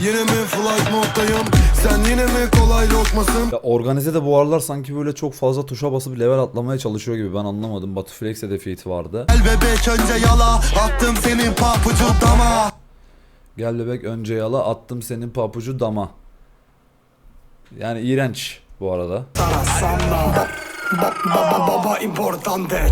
Yine mi flight moddayım Sen yine mi kolay lokmasın Ya organize de bu aralar sanki böyle çok fazla tuşa basıp level atlamaya çalışıyor gibi ben anlamadım. Batu de feat vardı. El bebek önce yala Attım senin papucu dama Gel bebek önce yala attım senin papucu dama. Yani iğrenç bu arada. Baba importante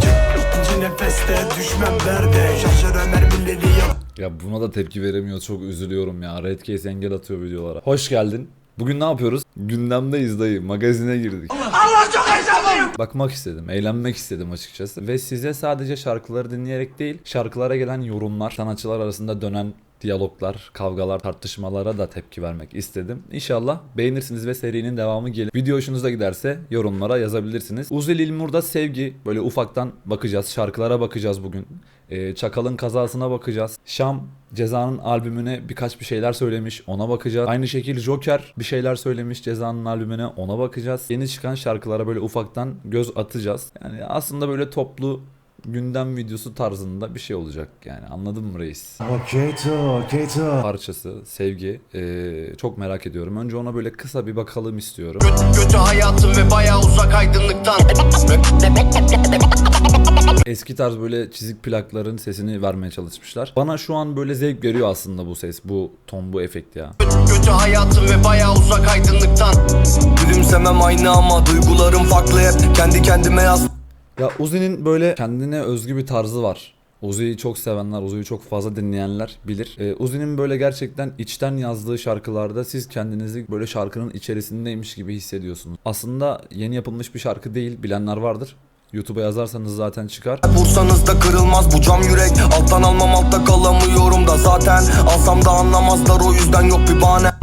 İkinci nefeste düşmem derde Şaşır Ömer milleri yap Ya buna da tepki veremiyoruz. Çok üzülüyorum ya. Red Case engel atıyor videolara. Hoş geldin. Bugün ne yapıyoruz? Gündemdeyiz dayı. Magazine girdik. Allah çok heyecanlıyım. Bakmak istedim. Eğlenmek istedim açıkçası. Ve size sadece şarkıları dinleyerek değil, şarkılara gelen yorumlar, sanatçılar arasında dönen diyaloglar, kavgalar, tartışmalara da tepki vermek istedim. İnşallah beğenirsiniz ve serinin devamı gelir. Video hoşunuza giderse yorumlara yazabilirsiniz. Uzi Lilmur'da sevgi böyle ufaktan bakacağız. Şarkılara bakacağız bugün. Ee, Çakal'ın kazasına bakacağız. Şam Ceza'nın albümüne birkaç bir şeyler söylemiş ona bakacağız. Aynı şekilde Joker bir şeyler söylemiş Ceza'nın albümüne ona bakacağız. Yeni çıkan şarkılara böyle ufaktan göz atacağız. Yani aslında böyle toplu gündem videosu tarzında bir şey olacak yani anladın mı reis? Keto, keto. Parçası Sevgi ee, çok merak ediyorum. Önce ona böyle kısa bir bakalım istiyorum. Kötü hayatım ve bayağı uzak aydınlıktan Eski tarz böyle çizik plakların sesini vermeye çalışmışlar. Bana şu an böyle zevk veriyor aslında bu ses, bu ton, bu efekt ya. Kötü hayatım ve bayağı uzak aydınlıktan Gülümsemem aynı ama duygularım farklı hep Kendi kendime yaz Ya Uzi'nin böyle kendine özgü bir tarzı var. Uzi'yi çok sevenler, Uzi'yi çok fazla dinleyenler bilir. Ee, Uzi'nin böyle gerçekten içten yazdığı şarkılarda siz kendinizi böyle şarkının içerisindeymiş gibi hissediyorsunuz. Aslında yeni yapılmış bir şarkı değil, bilenler vardır. YouTube'a yazarsanız zaten çıkar. Vursanız da kırılmaz bu cam yürek Alttan almam altta kalamıyorum da zaten Alsam da anlamazlar o yüzden yok bir bahane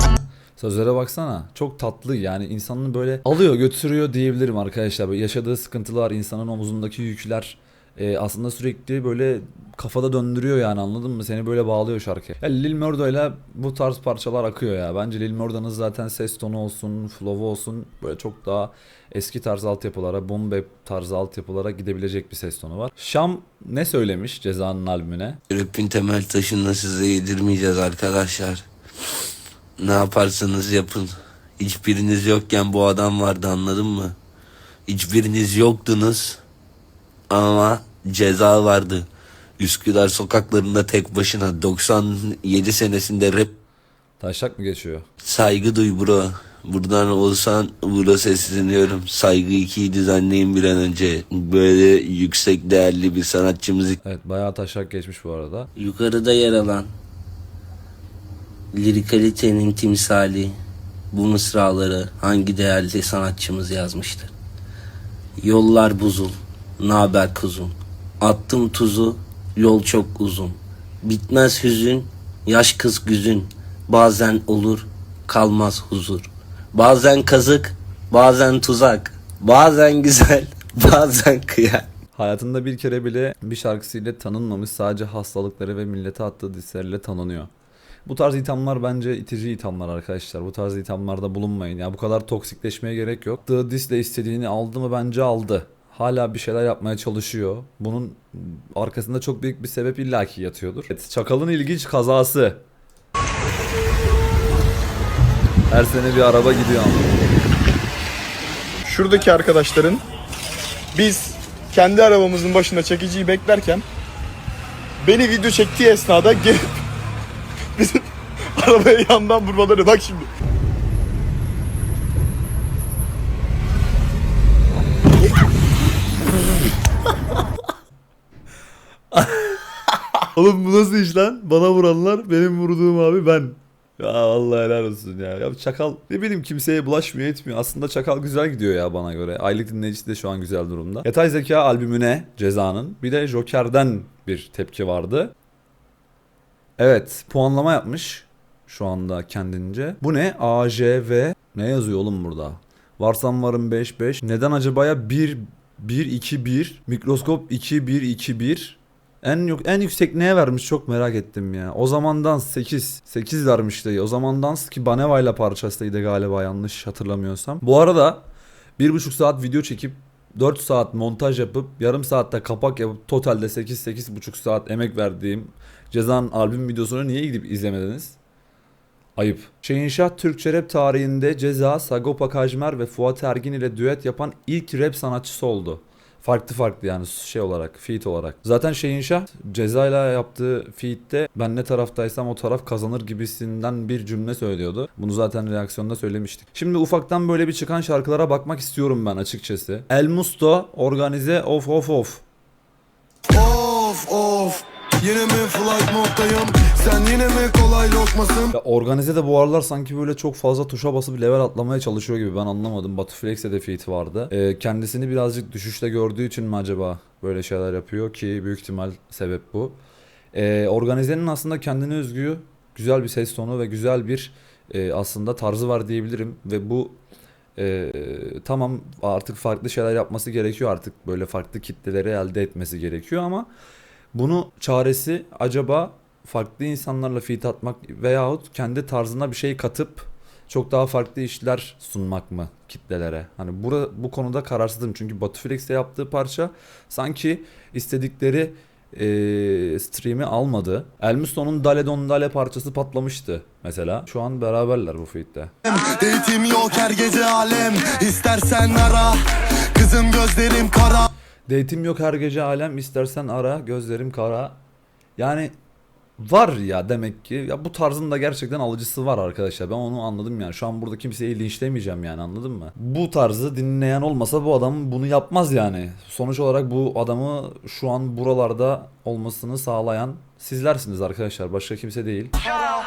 Sözlere baksana. Çok tatlı yani insanın böyle alıyor götürüyor diyebilirim arkadaşlar. Yaşadığı sıkıntılar, insanın omuzundaki yükler e, aslında sürekli böyle kafada döndürüyor yani anladın mı? Seni böyle bağlıyor şarkı. Ya Lil Murdo ile bu tarz parçalar akıyor ya. Bence Lil Murdo'nun zaten ses tonu olsun, flow'u olsun böyle çok daha eski tarz altyapılara, boom bap tarzı altyapılara gidebilecek bir ses tonu var. Şam ne söylemiş Ceza'nın albümüne? Rap'in temel taşını size yedirmeyeceğiz arkadaşlar. Ne yaparsanız yapın. Hiçbiriniz yokken bu adam vardı anladın mı? Hiçbiriniz yoktunuz. Ama ceza vardı. Üsküdar sokaklarında tek başına 97 senesinde rap Taşak mı geçiyor? saygı duy bro. Buradan olsan bro sesleniyorum. Saygı 2'yi düzenleyin bir an önce. Böyle yüksek değerli bir sanatçımızı Evet bayağı taşak geçmiş bu arada. Yukarıda yer alan lirikalitenin timsali bu mısraları hangi değerli sanatçımız yazmıştır? Yollar buzul, naber kuzum. Attım tuzu, yol çok uzun. Bitmez hüzün, yaş kız güzün. Bazen olur, kalmaz huzur. Bazen kazık, bazen tuzak. Bazen güzel, bazen kıyak. Hayatında bir kere bile bir şarkısıyla tanınmamış sadece hastalıkları ve millete attığı dislerle tanınıyor. Bu tarz ithamlar bence itici ithamlar arkadaşlar. Bu tarz ithamlarda bulunmayın. Ya bu kadar toksikleşmeye gerek yok. The Dis'le istediğini aldı mı bence aldı. Hala bir şeyler yapmaya çalışıyor. Bunun arkasında çok büyük bir sebep illaki yatıyordur. Evet, Çakal'ın ilginç kazası. Her sene bir araba gidiyor ama. şuradaki arkadaşların biz kendi arabamızın başında çekiciyi beklerken beni video çektiği esnada gelip arabaya yandan vurmaları bak şimdi. Oğlum bu nasıl iş lan? Bana vuranlar benim vurduğum abi ben. Ya vallahi helal olsun ya. Ya Çakal ne bileyim kimseye bulaşmıyor etmiyor. Aslında Çakal güzel gidiyor ya bana göre. Aylık dinleyicisi de şu an güzel durumda. Yatay Zeka albümüne cezanın bir de Joker'den bir tepki vardı. Evet puanlama yapmış şu anda kendince. Bu ne? A, J, V. Ne yazıyor oğlum burada? Varsam varım 5, 5. Neden acaba ya 1, 1, 2, 1. Mikroskop 2, 1, 2, 1. En yok en yüksek neye vermiş çok merak ettim ya. O zaman dans 8. 8 vermişti. O zaman dans ki Baneva'yla parçasıydı galiba yanlış hatırlamıyorsam. Bu arada 1,5 saat video çekip 4 saat montaj yapıp yarım saatte kapak yapıp totalde 8 8,5 saat emek verdiğim Ceza'nın albüm videosunu niye gidip izlemediniz? Ayıp. Şehinşah Türkçe rap tarihinde Ceza, Sagopa Kajmer ve Fuat Ergin ile düet yapan ilk rap sanatçısı oldu. Farklı farklı yani şey olarak, feat olarak. Zaten Şehinşah Ceza ile yaptığı feat'te ben ne taraftaysam o taraf kazanır gibisinden bir cümle söylüyordu. Bunu zaten reaksiyonda söylemiştik. Şimdi ufaktan böyle bir çıkan şarkılara bakmak istiyorum ben açıkçası. El Musto, Organize, Of Of Of. Of of Yine mi flight moddayım Sen yine mi kolay lokmasın Ya organize de bu aralar sanki böyle çok fazla tuşa basıp level atlamaya çalışıyor gibi ben anlamadım. Batu Flex'e de vardı. Ee, kendisini birazcık düşüşte gördüğü için mi acaba böyle şeyler yapıyor ki büyük ihtimal sebep bu. Ee, organizenin aslında kendine özgü güzel bir ses tonu ve güzel bir e, aslında tarzı var diyebilirim ve bu e, tamam artık farklı şeyler yapması gerekiyor artık böyle farklı kitleleri elde etmesi gerekiyor ama bunu çaresi acaba farklı insanlarla feat atmak veyahut kendi tarzına bir şey katıp çok daha farklı işler sunmak mı kitlelere? Hani bura, bu konuda kararsızım çünkü Batu Flex'te yaptığı parça sanki istedikleri eee stream'i almadı. Elmuson'un Dale Don Dale parçası patlamıştı mesela. Şu an beraberler bu feat'te. Date'im yok her gece alem İstersen ara Kızım gözlerim kara Date'im yok her gece alem istersen ara gözlerim kara. Yani var ya demek ki ya bu tarzın da gerçekten alıcısı var arkadaşlar. Ben onu anladım yani. Şu an burada kimseyi linçlemeyeceğim yani anladın mı? Bu tarzı dinleyen olmasa bu adam bunu yapmaz yani. Sonuç olarak bu adamı şu an buralarda olmasını sağlayan sizlersiniz arkadaşlar. Başka kimse değil.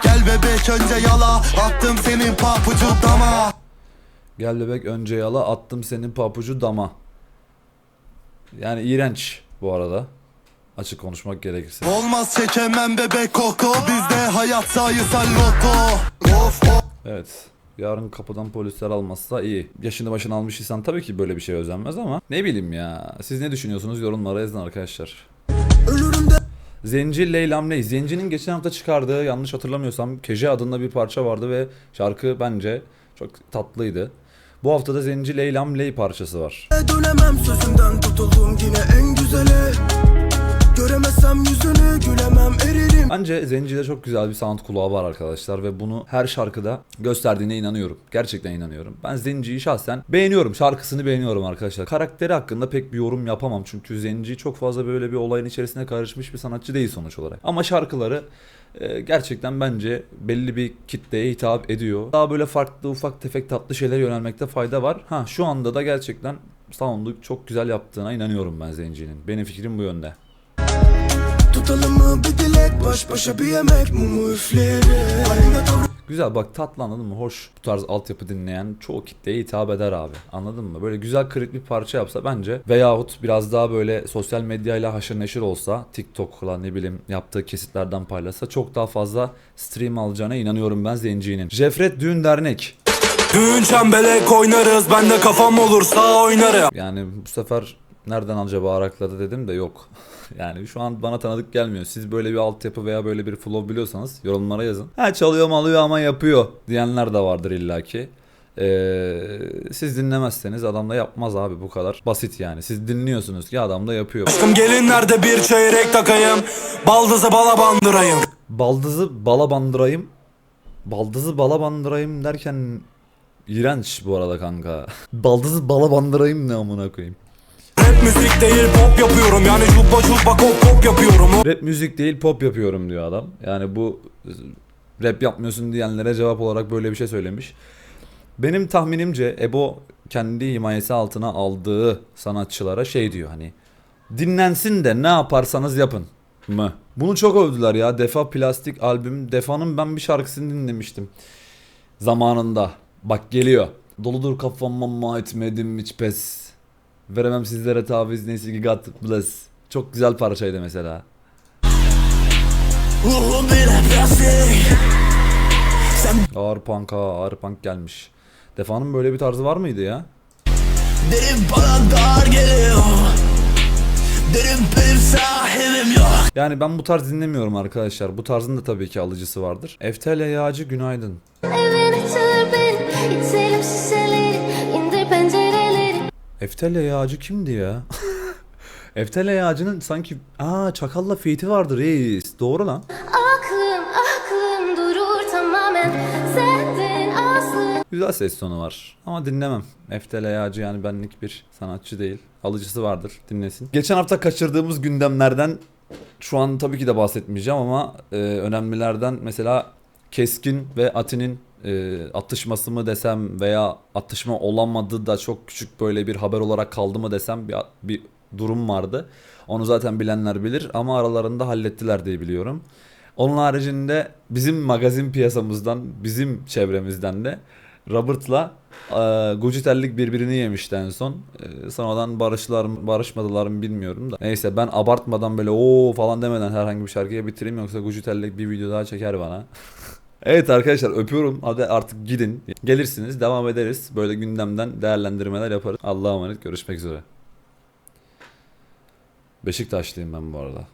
Gel bebek önce yala Attım senin papucu dama Gel bebek önce yala attım senin papucu dama. Yani iğrenç bu arada. Açık konuşmak gerekirse. Olmaz çekemem bebek koku Bizde hayat sayısal loto Of of Evet. Yarın kapıdan polisler almazsa iyi. Yaşını başını almış insan tabii ki böyle bir şey özenmez ama ne bileyim ya. Siz ne düşünüyorsunuz yorumlara yazın arkadaşlar. Zenci Leylam Ley. Zenci'nin geçen hafta çıkardığı yanlış hatırlamıyorsam Keje adında bir parça vardı ve şarkı bence çok tatlıydı. Bu hafta da Zenci Leylam Ley parçası var. Dönemem sözümden tutuldum yine en güzeli Göremezsem yüzünü gülemem eririm Bence Zenci'de çok güzel bir sound kulağı var arkadaşlar ve bunu her şarkıda gösterdiğine inanıyorum. Gerçekten inanıyorum. Ben Zenci'yi şahsen beğeniyorum. Şarkısını beğeniyorum arkadaşlar. Karakteri hakkında pek bir yorum yapamam. Çünkü Zenci çok fazla böyle bir olayın içerisine karışmış bir sanatçı değil sonuç olarak. Ama şarkıları e, gerçekten bence belli bir kitleye hitap ediyor. Daha böyle farklı ufak tefek tatlı şeylere yönelmekte fayda var. Ha şu anda da gerçekten sound'u çok güzel yaptığına inanıyorum ben Zenci'nin. Benim fikrim bu yönde. Tutalım mı bir dilek baş başa bir yemek mumu Haline tavrı Güzel bak tatlı anladın mı? Hoş bu tarz altyapı dinleyen çoğu kitleye hitap eder abi. Anladın mı? Böyle güzel kırık bir parça yapsa bence veyahut biraz daha böyle sosyal medyayla haşır neşir olsa TikTok'la ne bileyim yaptığı kesitlerden paylaşsa çok daha fazla stream alacağına inanıyorum ben Zenci'nin. Jefret Düğün Dernek. Düğün çembelek oynarız ben de kafam olursa oynarım Yani bu sefer nereden acaba arakladı dedim de yok. yani şu an bana tanıdık gelmiyor. Siz böyle bir altyapı veya böyle bir flow biliyorsanız yorumlara yazın. Ha çalıyor alıyor ama yapıyor diyenler de vardır illaki. Ee, siz dinlemezseniz adam da yapmaz abi bu kadar. Basit yani. Siz dinliyorsunuz ki adam da yapıyor. Aşkım gelinlerde bir çeyrek takayım Baldızı bala bandırayım Baldızı bala bandırayım. Baldızı bala bandırayım derken iğrenç bu arada kanka. Baldızı bala bandırayım ne amına koyayım. Rap müzik değil pop yapıyorum Yani cubba cubba kop kop yapıyorum Rap müzik değil pop yapıyorum diyor adam. Yani bu rap yapmıyorsun diyenlere cevap olarak böyle bir şey söylemiş. Benim tahminimce Ebo kendi himayesi altına aldığı sanatçılara şey diyor hani dinlensin de ne yaparsanız yapın mı? Bunu çok övdüler ya. Defa Plastik albüm. Defa'nın ben bir şarkısını dinlemiştim. Zamanında. Bak geliyor. Doludur kafam ama etmedim hiç pes. Veremem sizlere taviz neyse ki God bless. Çok güzel parçaydı mesela. Ağır punk ha, ağır punk gelmiş. Defa'nın böyle bir tarzı var mıydı ya? Derim bana dar geliyor Derim benim sahibim yok Yani ben bu tarz dinlemiyorum arkadaşlar. Bu tarzın da tabii ki alıcısı vardır. Eftel Yağcı günaydın. Evine pencereleri. Eftel Yağcı kimdi ya? Eftel Yağcı'nın sanki aa Çakal'la feat'i vardı reis. Doğru lan. Aklım, aklım durur tamamen. Güzel ses tonu var ama dinlemem. Efteleyacı yani benlik bir sanatçı değil. Alıcısı vardır dinlesin. Geçen hafta kaçırdığımız gündemlerden şu an tabii ki de bahsetmeyeceğim ama e, önemlilerden mesela Keskin ve Ati'nin e, atışması mı desem veya atışma olamadı da çok küçük böyle bir haber olarak kaldı mı desem bir, bir durum vardı. Onu zaten bilenler bilir ama aralarında hallettiler diye biliyorum. Onun haricinde bizim magazin piyasamızdan, bizim çevremizden de Robert'la e, Gucci birbirini yemişti en son. E, sonradan barıştılar mı, barışmadılar mı bilmiyorum da. Neyse ben abartmadan böyle o falan demeden herhangi bir şarkıya bitireyim yoksa Gucci bir video daha çeker bana. Evet arkadaşlar öpüyorum. Hadi artık gidin. Gelirsiniz devam ederiz. Böyle gündemden değerlendirmeler yaparız. Allah'a emanet görüşmek üzere. Beşiktaşlıyım ben bu arada.